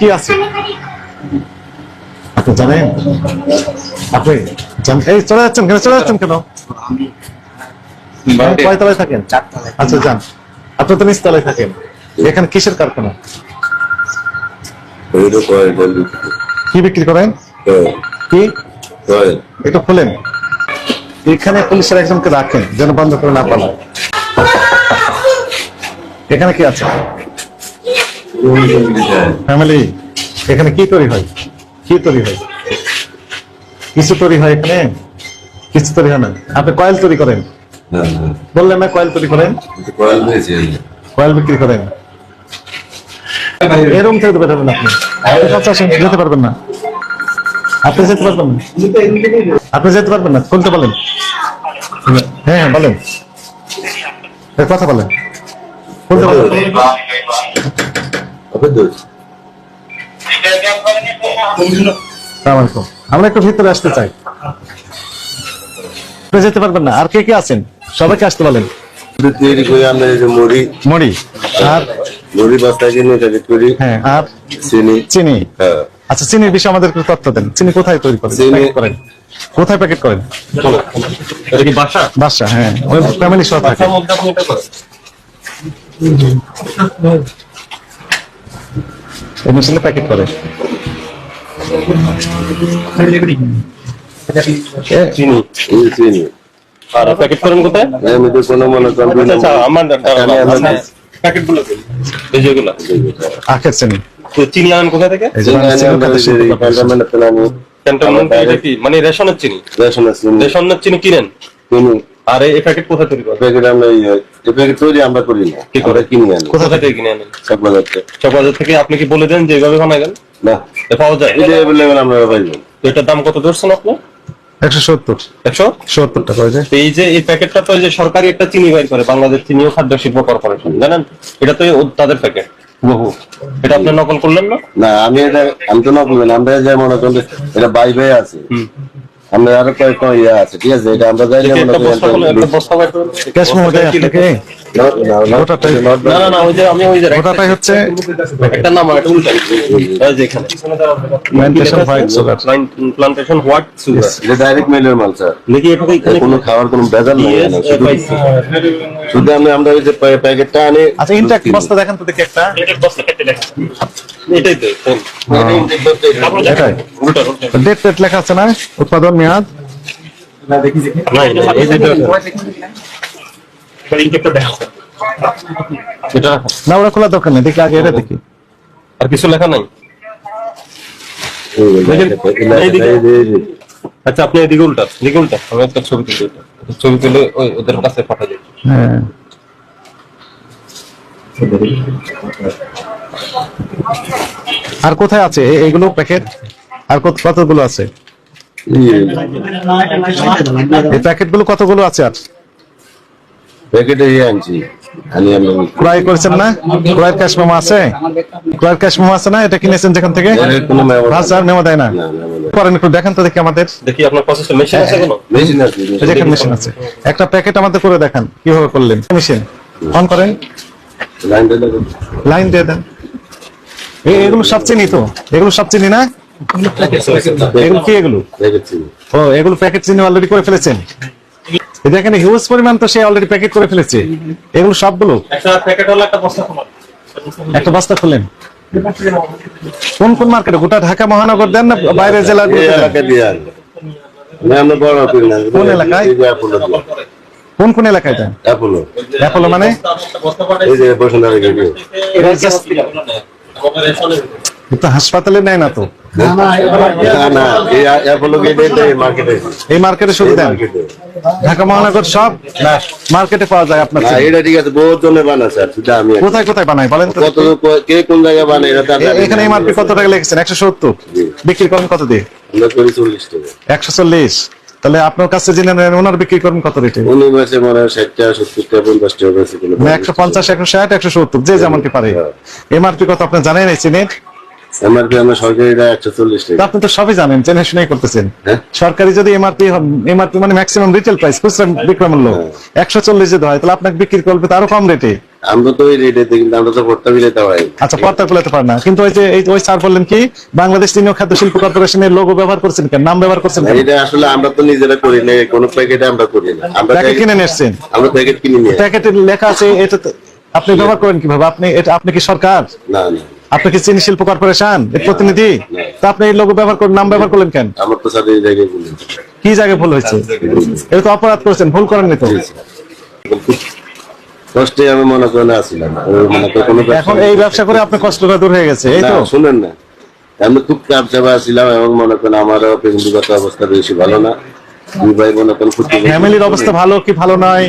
কি আছে? আপনি জানেন? আপনি এই চলে যাচ্ছেন কেন? চলে যাচ্ছেন কেন? কয় তলায় থাকেন? আচ্ছা যান। আপনি তো নিচতলায় থাকেন। এখানে কিসের কারখানা? কি বিক্রি করেন? কি? একটু খুলেন। এখানে পুলিশের একজনকে রাখেন যেন বন্ধ করে না পালায়। এখানে কি আছে? ফ্যামিলি এখানে কি তৈরি হয়? কি তৈরি হয়? কিছু তৈরি হয় এখানে? কিছু তৈরি হয় না। আপনি কয়েল তৈরি করেন। বললেন না। কয়েল তৈরি করেন। কয়েল বিক্রি করেন। এরকম থেকে তো বেরোবেন আপনি। আপনি কাছে আসেন যেতে পারবেন না। আপনি যেতে পারবেন না। আপনি যেতে পারবেন না কোনটা বলেন। হ্যাঁ হ্যাঁ বলেন। কথা বলেন। কোনটা বলেন। আমরা একটু ভিতরে আসতে চাই। যেতে পারবেন না। আর কে কে আছেন? সবাইকে আসতে বলেন। তৈরি করে আমরা যে মুড়ি। মরি আর? মুড়ি বস্তায় কিনে প্যাকেট করি। হ্যাঁ আর? চিনি। চিনি। হ্যাঁ। আচ্ছা চিনির বিষয়ে আমাদের একটু তথ্য দেন। চিনি কোথায় তৈরি করেন? চিনি- করেন। কোথায় প্যাকেট করেন? এটা কি বাসা? বাসা হ্যাঁ। ওই ফ্যামিলি সহ থাকে বাসার মধ্যে আপনি এটা করেন এই প্যাকেট করে। চিনি চিনি। আর প্যাকেট করেন কোথায়? আমি তো কোনো মনে করেন আচ্ছা আচ্ছা আমার প্যাকেটগুলো এই যেগুলো। আখের চিনি। তো আনেন থেকে। ক্যান্টনমেন্টে মানে রেশনের চিনি? রেশনের চিনি। রেশনের চিনি কিনেন? আর এই প্যাকেট কোথায় তৈরি করেন প্যাকেট আমরা এই এই প্যাকেট তৈরি আমরা করি না? কি করে? কিনে আনি। কোথা থেকে কিনে আনেন? সব বাজারতে সব বাজার থেকে আপনি কি বলে দেন যে এইভাবে বানাবেন না। এ পাওয়া যায়? এটা অ্যাভেলেবেল আমরা পাইবেন তো এটার দাম কত ধরছেন আপনি? একশো সত্তর। একশো? সত্তর টাকা হয়েছে এই যে এই প্যাকেটটা তো এই যে সরকারি একটা চিনি বাইর করে বাংলাদেশ চিনি ও খাদ্য শিল্প কর্পোরেশন জানেন? এটা তো তাদের প্যাকেট। বহু। এটা আপনি নকল করলেন না? না আমি এটা আমি তো নকল না। আমরা যে মনে করেন এটা বাই বাই আছে। আমরা আরও কয়েকটা ইয়ে আছে ঠিক আছে? এটা আমরা যাই কোনো খাওয়ার কোনো নাই শুধু আমরা আমরা ওই যে প্যা- প্যাকেটটা আনি আচ্ছা ইনটেক বস্তা দেখেন তো দেখি একটা। এটার বস্তা কেটে লেখা। এটাই তো এটাই। উল্টা উল্টা। ডেট লেখা আছে না? উৎপাদন মেয়াদ? না, এই যে এটা না ওরা খোলা দরকার নেই দেখি আগে এটা দেখি। আর কিছু লেখা নাই। আচ্ছা আপনি এদিকে উল্টা এদিকে উল্টা। আমি একটা ছবি তুলি ছবি তুলে ওই ওদের কাছে পাঠা যাই হ্যাঁ। আর কোথায় আছে? এগুলো প্যাকেট? আর কত- কতগুলো আছে? এই প্যাকেটগুলো কতগুলো আছে আর? প্যাকেটে ইয়ে আনছি। ক্রয় করেছেন না? ক্রয়ের ক্যাশ মেমো আছে? ক্রয়ের ক্যাশ মেমো আছে না? এটা কিনেছেন যেখান থেকে? ভাষার মেমো দেয় না। করেন একটু দেখান তো দেখি আমাদের। দেখি আপনার প্রসেসটা মেশিন আছে কোনো মেশিন আছে এখানে মেশিন আছে। একটা প্যাকেট আমাদের করে দেখান কীভাবে করলেন। মেশিন অন করেন। লাইনটা দেখুন। লাইন দিয়ে দেন। এগুলো সব চিনি তো? এগুলো সব চিনি না? এগুলো কি এগুলো? ও এগুলো প্যাকেট চিনি অলরেডি করে ফেলেছেন। দেখেন হিউজ পরিমাণ তো সে অলরেডি প্যাকেট করে ফেলেছে। এগুলো সবগুলো? একটা প্যাকেট হলো একটা বস্তা একটা বস্তা খুলেন। কোন কোন মার্কেটে গোটা ঢাকা মহানগর দেন না বাইরে জেলা। কোন এলাকায়? কোন কোন এলাকায় দেন? অ্যাপোলো। অ্যাপোলো মানে? এই যে বসুন্ধরা গেটে। তো হাসপাতালে নেয় না তো। না, না, এই অ্যাপোলো গেটে তো এই মার্কেটে। শুধু দেন? ঢাকা মহানগর সব মার্কেটে পাওয়া যায় আপনার এটা ঠিক আছে, বহুত জনে বানায় স্যার, শুধু আমি কোথায় কোথায় বানায় বলেন কত কে কোন জায়গায় বানায় এটা তো আর এ- জানি না। এখানে এমআরপি কত টাকা লিখেছেন? একশো সত্তর। বিক্রি করেন কত দিয়ে। একশো চল্লিশ। তাহলে আপনার কাছে জেনে নেন ওনার বিক্রি করবেন কত রেটে? উনি বলছে মনে হয় একশো পঞ্চাশ একশো ষাট একশো সত্তর যে যেমনটি পারে। হ্যাঁ। এমআরপি কত আপনি জানেন এই চিনির? এমআরপি আমরা সরকারিটা একশো চল্লিশ টাকা। আপনি তো সবই জানেন জেনে শুনেই করতেছেন। হ্যাঁ। সরকারি যদি এমআরপি এমআরপি মানে ম্যাক্সিমাম রিটেল প্রাইস খুচরা বিক্রয় মূল্য একশো চল্লিশ যদি হয় তাহলে আপনাকে বিক্রি করবে তো আরও কম রেটে আমরা তো ওই রেটে কিন্তু আমরা তো ভোটটা বিলেতে পারি। আচ্ছা পর্দা খুলাতে পারে না। কিন্তু ওই যে ওই স্যার বললেন কি বাংলাদেশ চিনি খাদ্য শিল্প কর্পোরেশনের লোগো ব্যবহার করছেন কেন? নাম ব্যবহার করছেন কেন? এটা আসলে আমরা তো নিজেরা করি না কোনো প্যাকেটে আমরা করি না। আমরা প্যাকেট কিনে নিয়ে এসছেন? আমরা প্যাকেট কিনে নিয়ে প্যাকেটে লেখা আছে এটা আপনি ব্যবহার করেন কীভাবে? আপনি এটা আপনি কি সরকার? না না। আপনি কি চিনি শিল্প কর্পোরেশন? এর প্রতিনিধি? তা আপনি এই লোগো ব্যবহার করেন নাম ব্যবহার করলেন কেন? আমার তো সাথে এই জায়গায় বলি কি জায়গায় ভুল হয়েছে? এটা তো অপরাধ করেছেন ভুল করেননি তো। কষ্টে আমি মনে করে না আসছিলাম মনে কোনো এখন এই ব্যবসা করে আপনার কষ্টটা দূর হয়ে গেছে এই তো? শুনেন না। আমি খুব কাপ চাপা ছিলাম এবং মনে করেন আমারও ফ্যামিলিগত অবস্থা বেশি ভালো না। দুই ভাই করেন খুব ফ্যামিলির অবস্থা ভালো কি ভালো নয়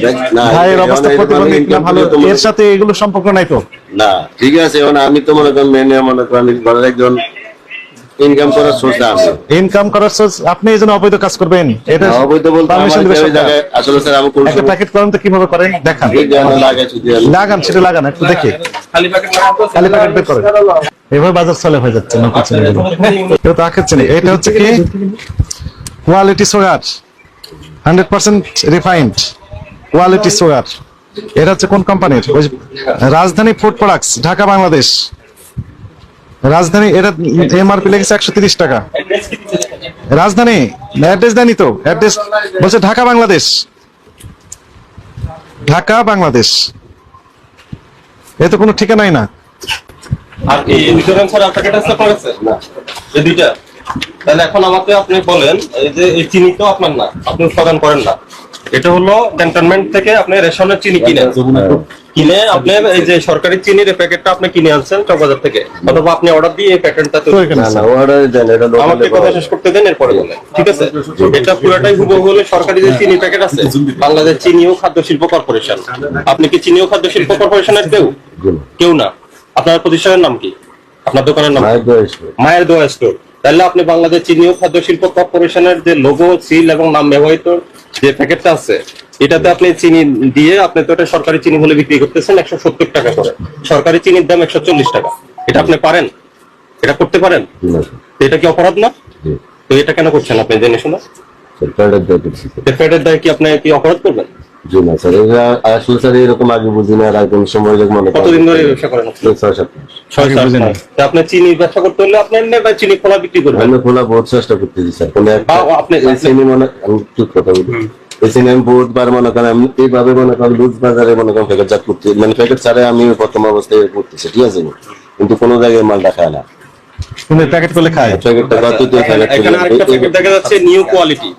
ভাইয়ের অবস্থা প্রতিবন্ধী মানে না ভালো? এর সাথে এগুলো সম্পর্ক নাই তো? না ঠিক আছে এখন আমি তো মনে করেন মেনে মনে করেন ঘরের একজন ইনকাম করার সোর্স আমি ইনকাম করার source, আপনি এই জন্য অবৈধ কাজ করবেন? এটা অবৈধ বলতে দিবে সরকার। আসলে স্যার আমি কোন একটা প্যাকেট করেন তো কীভাবে করেন? দেখান। লাগে লাগান সেটা লাগান একটু দেখি। খালি প্যাকেট বের করেন। এভাবে বাজার চলে হয়ে যাচ্ছে কেউ তো চিনি। এটা হচ্ছে কি? Quality sugar hundred percent refined quality sugar এটা হচ্ছে কোন কোম্পানির ওই রাজধানী ফুড প্রোডাক্টস ঢাকা, বাংলাদেশ। রাজধানী, এটা এমআরপি লেগেছে একশো তিরিশ টাকা। রাজধানী অ্যাড্রেস দেয়নি তো? অ্যাড্রেস বলছে ঢাকা, বাংলাদেশ। ঢাকা, বাংলাদেশ। এ তো কোনো ঠিকানাই না। আর কি ইন্স্যুরেন্স আছে আপনার কাছে না। এই দুইটা? তাহলে এখন আমাকে আপনি বলেন এই যে এই চিনি তো আপনার না আপনি উৎপাদন করেন না। এটা হলো ক্যান্টনমেন্ট থেকে আপনি রেশনের চিনি কিনেন। কিনে আপনি এই যে সরকারি চিনির প্যাকেটটা আপনি কিনে আনছেন চকবাজার থেকে অথবা আপনি অর্ডার দিয়ে এই প্যাকেটটা তো না না অর্ডার দেন এটা আমাকে কথা শেষ করতে দেন এরপরে বলেন। ঠিক আছে? এটা পুরোটাই হুবহু হলে সরকারি যে চিনি প্যাকেট আছে বাংলাদেশ চিনি ও খাদ্য শিল্প কর্পোরেশন। আপনি কি চিনি ও খাদ্য শিল্প কর্পোরেশনের কেউ? কেউ না। আপনার প্রতিষ্ঠানের নাম কি? আপনার দোকানের নাম মায়ের দোয়া স্টোর। তাহলে আপনি বাংলাদেশ চিনি ও খাদ্য শিল্প কর্পোরেশনের যে লোগো সিল এবং নাম ব্যবহৃত যে প্যাকেটটা আছে এটাতে আপনি চিনি দিয়ে আপনি তো এটা সরকারি চিনি বলে বিক্রি করতেছেন একশো সত্তর টাকা করে। সরকারি চিনির দাম একশো চল্লিশ টাকা। এটা আপনি পারেন? এটা করতে পারেন? এটা কি অপরাধ না? তো এটা কেন করছেন আপনি? জেনে শুনে। ফেডের দায় কি আপনি কি অপরাধ করবেন? জি না স্যার এটা আসলে স্যার এরকম আগে বুঝি না আর কোন সময় যখন মনে কতদিন ধরে ব্যবসা করেন ছয় সাত ছয় সাত বুঝিনি। তা আপনি চিনি ব্যবসা করতে হলে আপনি এমনি বা চিনি খোলা বিক্রি করবেন। আমি খোলা বহুত চেষ্টা করতেছি স্যার কিন্তু আপনি- এই শ্রেণি মনে আমি ঠিক কথা বলি আমি বহুতবার মনে করেন আমি এইভাবে মনে করেন লুজ বাজারে মনে করেন প্যাকেট জাত করতে মানে প্যাকেট ছাড়াই আমি প্রথম অবস্থায় করতেছি ঠিক আছে? কিন্তু কোনো জায়গায় মাল দেখায় না। প্যাকেট করলে খায়। প্যাকেটটা এখানে আরেকটা প্যাকেট দেখা যাচ্ছে new quality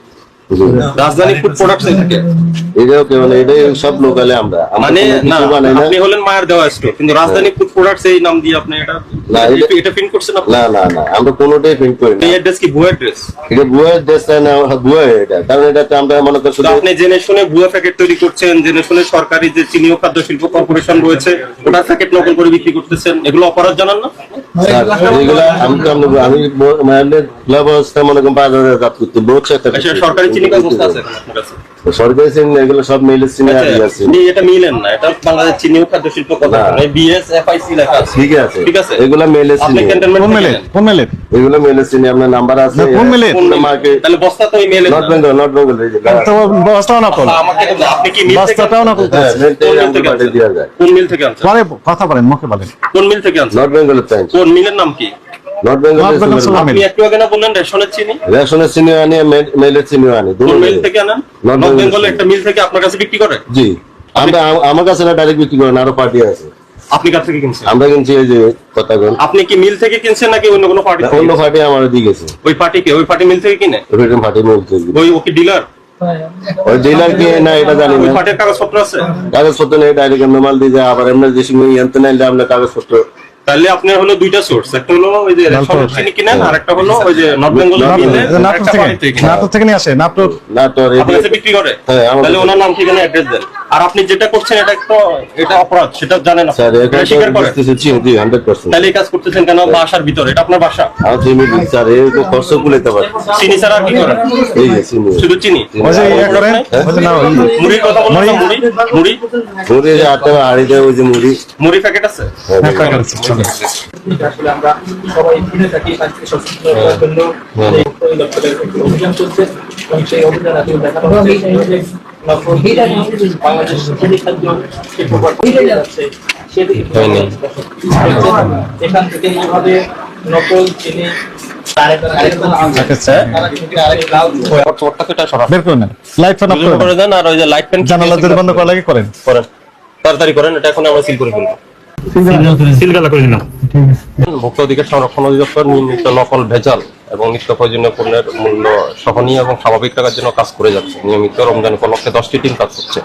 Rajdhani food products থেকে। এটাও মানে এটাই সব লোকালে আমরা। মানে না আপনি হলেন মায়ের দেওয়া স্টোর কিন্তু রাজধানী ফুড প্রোডাক্টস এই নাম দিয়ে আপনি এটা না, এটা- এটা প্রিন্ট করছেন আপনি? না না না আমরা কোনোটাই প্রিন্ট করি না। এই অ্যাড্রেস কি ভুয়া অ্যাড্রেস এটা বুয়ের দেশ না বুয়ে এটা। কারণ এটাতে আমরা মনে করি আপনি জেনে শুনে ভুয়া প্যাকেট তৈরি করছেন জেনে শুনে সরকারি যে চিনি ও খাদ্য শিল্প কর্পোরেশন রয়েছে ওটার প্যাকেট নকল করে বিক্রি করতেছেন। এগুলো অপরাধ জানান না? আমি মানে আচ্ছা। সরকারি চিনি কাজ আছে সরকারি এগুলো সব আচ্ছা, আছে আপনি এটা মিলেন না এটা বাংলাদেশ চিনি খাদ্য শিল্প না। এফআইসি লেখা আছে। ঠিক আছে। ঠিক আছে। এগুলা চিনি কোন মেলে কোন মেলে এগুলো চিনি আপনার নাম্বার আছে। না, কোন তাহলে বস্তা তো মেলে নট বেঙ্গল নট বেঙ্গল তো বস্তাও নকল আমাকে আপনি কি মিল বস্তাটাও নকল হ্যাঁ। মেল কোন মিল থেকে আনছেন? কোন মিল থেকে আনছেন? পরে কথা বলেন মুখে বলেন। কোন মিল থেকে আনছেন? নট বেঙ্গলের চাই কোন মিলের নাম কি? নট বেঙ্গল আপনি একটু আগে না বললেন রেশনের চিনি রেশনের চিনি আনি মেলের চিনি আনি দুটো মিল। থেকে আনেন? নর্থ বেঙ্গল একটা মিল থেকে আপনার কাছে বিক্রি করে? জি। আমরা আমার কাছে না ডাইরেক্ট বিক্রি করেন আরও পার্টি আছে। আপনি কার থেকে কিনছেন? আমরা কিনছি এই যে আপনি কি মিল থেকে কিনছেন নাকি অন্য কোনো পার্টি অন্য পার্টি আমার দিয়ে গেছে। ওই পার্টিকে ওই পার্টি মিল থেকে কিনে? ওইরকম পার্টি মিলতে ওই ওকে ডিলার ওই ডিলার কি? না এটা জানি ওই না। পার্টির কাগজপত্র আছে? কাগজপত্র নেই ডাইরেক্ট এমনি মাল দিয়ে যায় আবার এমনি যে সময় আনতে নাইলে আপনার কাগজপত্র তাহলে আপনার হলো দুইটা সোর্স একটা হলো ওই যে রেশনের চিনি কিনেন আর একটা হলো ওই যে নর্থ বেঙ্গল নাটোর থেকে নাটোর থেকে নিয়ে আসে নাটোর। না তো আর আপনার কাছে এদিকে- বিক্রি করে? হ্যাঁ, তাহলে ওনার নাম ঠিকানা অ্যাড্রেস দেন। আর আপনি যেটা করছেন এটা একটা এটা অপরাধ সেটা জানেন আপনি। স্যার এটা স্বীকার করেন। জি জি হান্ড্রেড পার্সেন্ট তাহলে এই কাজ করতেছেন কেন? বাসার ভিতরে এটা আপনার বাসা। আমার চিনি দিন স্যার এরকম খরচ কুলাইতে পারে। চিনি ছাড়া আর কি করেন? এই যে চিনি। শুধু চিনি? ওই যে ইয়ে করেন ওই যে না মুড়ির কথা বললাম মুড়ি। মুড়ি? মুড়ি? যে আটটা হাড়িতে ওই যে মুড়ি। মুড়ি প্যাকেট আছে? হ্যাঁ, প্যাকেট আছে, আসলে আমরা সবাই কিনে থাকি স্বাস্থ্য সচেতন করার জন্য দপ্তরের একটি অভিযান চলছে এবং সেই অভিযান দেখানো হচ্ছে বাংলাদেশ খাদ্য যাচ্ছে এখান থেকে এইভাবে নকল চিনি করেন। করেন। তাড়াতাড়ি করেন এটা এখন আমরা সিল করে ফেলব। সিলগালা করে দিলাম ভোক্তা অধিকার সংরক্ষণ অধিদপ্তর নিয়মিত নকল ভেজাল এবং নিত্য প্রয়োজনীয় পণ্যের মূল্য সহনীয় এবং স্বাভাবিক রাখার জন্য কাজ করে যাচ্ছে। নিয়মিত রমজান উপলক্ষে দশটি টিম কাজ করছে।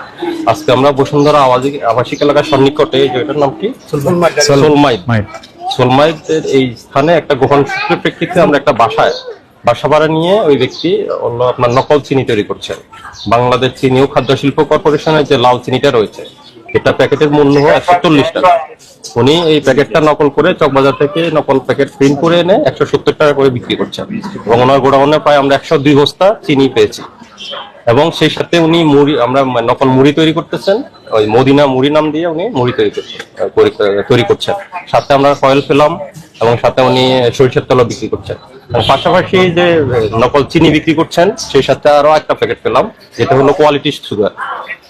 আজকে আমরা বসুন্ধরা আবাসিক আবাসিক এলাকার সন্নিকটে এই যে এটার নাম কি? এই স্থানে একটা গোপন সূত্রের প্রেক্ষিতে আমরা একটা বাসায় বাসা ভাড়া নিয়ে ওই ব্যক্তি হলো আপনার নকল চিনি তৈরি করছেন। বাংলাদেশ চিনি ও খাদ্য শিল্প কর্পোরেশনের যে লাল চিনিটা রয়েছে এটা প্যাকেটের মূল্য একশো চল্লিশ টাকা। উনি এই প্যাকেটটা নকল করে চকবাজার থেকে নকল প্যাকেট প্রিন্ট করে এনে একশো সত্তর টাকা করে বিক্রি করছেন। এবং ওনার গোডাউনে প্রায় আমরা একশো দুই বস্তা চিনি পেয়েছি। এবং সেই সাথে উনি মুড়ি, আমরা নকল মুড়ি তৈরি করতেছেন। ওই মদিনা মুড়ি নাম দিয়ে উনি মুড়ি তৈরি করছেন তৈরি করছেন। সাথে আমরা কয়েল পেলাম এবং সাথে উনি সরিষার তেলও বিক্রি করছেন। পাশাপাশি যে নকল চিনি বিক্রি করছেন, সেই সাথে আরও একটা প্যাকেট পেলাম, যেটা হলো কোয়ালিটি সুগার।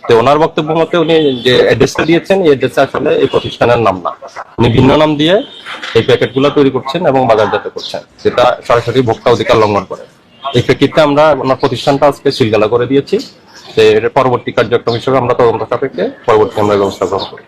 তো ওনার বক্তব্য মতে উনি যে অ্যাড্রেসটা দিয়েছেন, এই অ্যাড্রেসে আসলে এই প্রতিষ্ঠানের নাম না। উনি ভিন্ন নাম দিয়ে এই প্যাকেটগুলো তৈরি করছেন এবং বাজারজাত করছেন, যেটা সরাসরি ভোক্তা অধিকার লঙ্ঘন করে। এই প্যাকেটটা আমরা ওনার প্রতিষ্ঠানটা আজকে সিলগালা করে দিয়েছি। তো এর পরবর্তী কার্যক্রম হিসেবে আমরা তদন্ত সাপেক্ষে পরবর্তী আমরা ব্যবস্থা গ্রহণ করি।